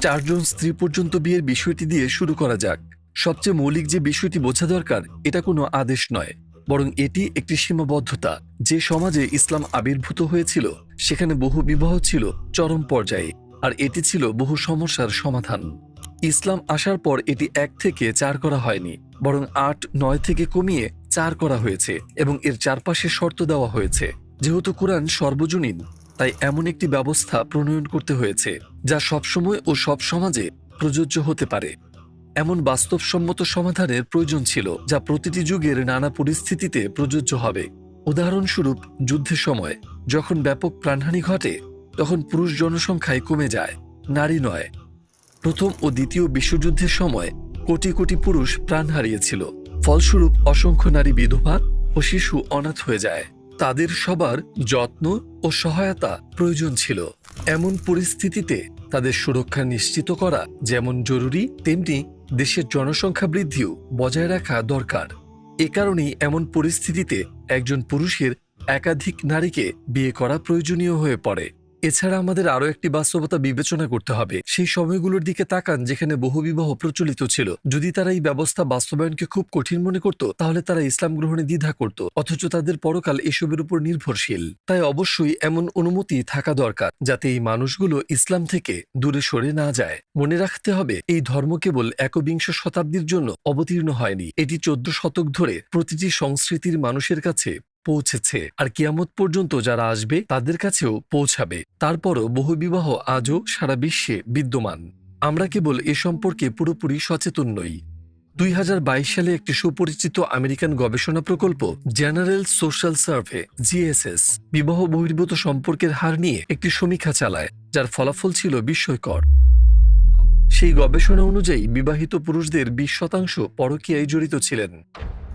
চারজন স্ত্রী পর্যন্ত বিয়ের বিষয়টি দিয়ে শুরু করা যাক। সবচেয়ে মৌলিক যে বিষয়টি বোঝা দরকার, এটা কোনো আদেশ নয়, বরং এটি একটি সীমাবদ্ধতা। যে সমাজে ইসলাম আবির্ভূত হয়েছিল, সেখানে বহু বিবাহ ছিল চরম পর্যায়ে, আর এটি ছিল বহু সমস্যার সমাধান। ইসলাম আসার পর এটি এক থেকে চার করা হয়নি, বরং আট, নয় থেকে কমিয়ে চার করা হয়েছে এবং এর চারপাশে শর্ত দেওয়া হয়েছে। যেহেতু কোরআন সর্বজনীন তাই এমন একটি ব্যবস্থা প্রণয়ন করতে হয়েছে, যা সবসময় ও সব সমাজে প্রযোজ্য হতে পারে। এমন বাস্তবসম্মত সমাধানের প্রয়োজন ছিল, যা প্রতিটি যুগের নানা পরিস্থিতিতে প্রযোজ্য হবে। উদাহরণস্বরূপ, যুদ্ধের সময়, যখন ব্যাপক প্রাণহানি ঘটে, তখন পুরুষ জনসংখ্যায় কমে যায়, নারী নয়। প্রথম ও দ্বিতীয় বিশ্বযুদ্ধের সময়, কোটি কোটি পুরুষ প্রাণ হারিয়েছিল, ফলস্বরূপ অসংখ্য নারী বিধবা ও শিশু অনাথ হয়ে যায়। তাদের সবার যত্ন ও সহায়তা প্রয়োজন ছিল। এমন পরিস্থিতিতে তাদের সুরক্ষা নিশ্চিত করা যেমন জরুরি, তেমনি দেশের জনসংখ্যা বৃদ্ধিও বজায় রাখা দরকার। এ কারণেই এমন পরিস্থিতিতে একজন পুরুষের একাধিক নারীকে বিয়ে করা প্রয়োজনীয় হয়ে পড়ে। এছাড়া আমাদের আরও একটি বাস্তবতা বিবেচনা করতে হবে। সেই সময়গুলোর দিকে তাকান যেখানে বহুবিবাহ প্রচলিত ছিল। যদি তারা এই ব্যবস্থা বাস্তবায়নকে খুব কঠিন মনে করত, তাহলে তারা ইসলাম গ্রহণে দ্বিধা করত, অথচ তাদের পরকাল এসবের উপর নির্ভরশীল। তাই অবশ্যই এমন অনুমতি থাকা দরকার, যাতে এই মানুষগুলো ইসলাম থেকে দূরে সরে না যায়। মনে রাখতে হবে, এই ধর্ম কেবল একবিংশ শতাব্দীর জন্য অবতীর্ণ হয়নি। এটি চোদ্দ শতক ধরে প্রতিটি সংস্কৃতির মানুষের কাছে পৌঁছেছে। আর কিয়ামত পর্যন্ত যারা আসবে, তাদের কাছেও পৌঁছাবে। তারপরও বহুবিবাহ আজও সারা বিশ্বে বিদ্যমান। আমরা কেবল এ সম্পর্কে পুরোপুরি সচেতন নই। দুই হাজার বাইশ সালে একটি সুপরিচিত আমেরিকান গবেষণা প্রকল্প, জেনারেল সোশ্যাল সার্ভে, জিএসএস, বিবাহ বহির্ভূত সম্পর্কের হার নিয়ে একটি সমীক্ষা চালায়, যার ফলাফল ছিল বিস্ময়কর। সেই গবেষণা অনুযায়ী বিবাহিত পুরুষদের বিশ শতাংশ পরকীয়ায় জড়িত ছিলেন।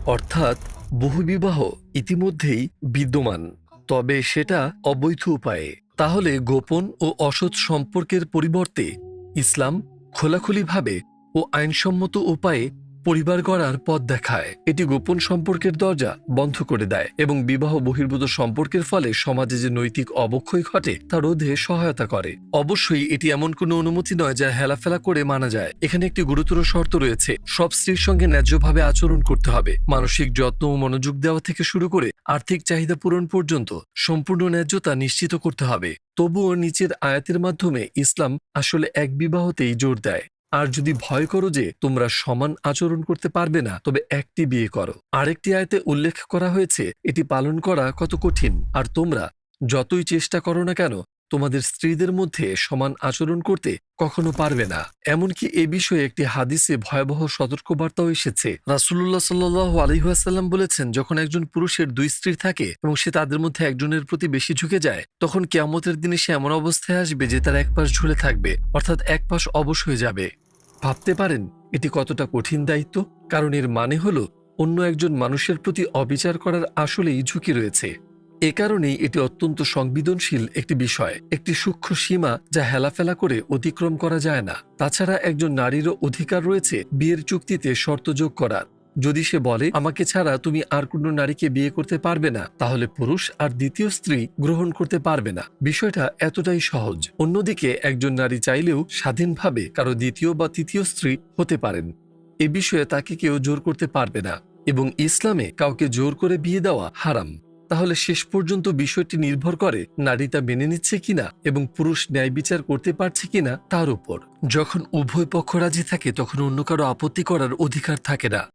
অর্থাৎ বহুবিবাহ ইতিমধ্যেই বিদ্যমান। তবে সেটা অবৈধ উপায়ে। তাহলে গোপন ও অসৎ সম্পর্কের পরিবর্তে ইসলাম খোলাখুলিভাবে ও আইনসম্মত উপায়ে পরিবার গড়ার পথ দেখায়। এটি গোপন সম্পর্কের দরজা বন্ধ করে দেয় এবং বিবাহ বহির্ভূত সম্পর্কের ফলে সমাজে যে নৈতিক অবক্ষয় ঘটে, তা রোধে সহায়তা করে। অবশ্যই এটি এমন কোনো অনুমতি নয় যা হেলাফেলা করে মানা যায়। এখানে একটি গুরুতর শর্ত রয়েছে, সব স্ত্রীর সঙ্গে ন্যায্যভাবে আচরণ করতে হবে। মানসিক যত্ন ও মনোযোগ দেওয়া থেকে শুরু করে আর্থিক চাহিদা পূরণ পর্যন্ত সম্পূর্ণ ন্যায্যতা নিশ্চিত করতে হবে। তবুও নিচের আয়াতের মাধ্যমে ইসলাম আসলে এক বিবাহতেই জোর দেয়। আর যদি ভয় করো যে তোমরা সমান আচরণ করতে পারবে না, তবে একটি বিয়ে করো। আরেকটি আয়তে উল্লেখ করা হয়েছে, এটি পালন করা কত কঠিন, আর তোমরা যতই চেষ্টা করো না কেন, তোমাদের স্ত্রীদের মধ্যে সমান আচরণ করতে কখনো পারবে না। এমনকি এ বিষয়ে একটি হাদিসে ভয়াবহ সতর্কবার্তাও এসেছে। রাসুল্লাহ সাল্লাহ আলহিহাসাল্লাম বলেছেন, যখন একজন পুরুষের দুই স্ত্রী থাকে এবং সে তাদের মধ্যে একজনের প্রতি বেশি ঝুঁকে যায়, তখন কেয়ামতের দিনে সে এমন অবস্থায় আসবে যে তার এক পাশ ঝুলে থাকবে, অর্থাৎ এক পাশ অবশ হয়ে যাবে। ভাবতে পারেন এটি কতটা কঠিন দায়িত্ব? কারণ এর মানে হল, অন্য একজন মানুষের প্রতি অবিচার করার আসলেই ঝুঁকি রয়েছে। এ কারণেই এটি অত্যন্ত সংবেদনশীল একটি বিষয়, একটি সূক্ষ্ম সীমা যা হেলাফেলা করে অতিক্রম করা যায় না। তাছাড়া একজন নারীরও অধিকার রয়েছে বিয়ের চুক্তিতে শর্ত যোগ করার। যদি সে বলে, আমাকে ছাড়া তুমি আর কোনো নারীকে বিয়ে করতে পারবে না, তাহলে পুরুষ আর দ্বিতীয় স্ত্রী গ্রহণ করতে পারবে না। বিষয়টা এতটাই সহজ। অন্যদিকে একজন নারী চাইলেও স্বাধীনভাবে কারও দ্বিতীয় বা তৃতীয় স্ত্রী হতে পারেন। এ বিষয়ে তাকে কেউ জোর করতে পারবে না এবং ইসলামে কাউকে জোর করে বিয়ে দেওয়া হারাম। তাহলে শেষ পর্যন্ত বিষয়টি নির্ভর করে নারী তা মেনে নিচ্ছে কিনা এবং পুরুষ ন্যায় বিচার করতে পারছে কিনা তার উপর। যখন উভয় পক্ষ রাজি থাকে, তখন অন্য কারও আপত্তি করার অধিকার থাকে না।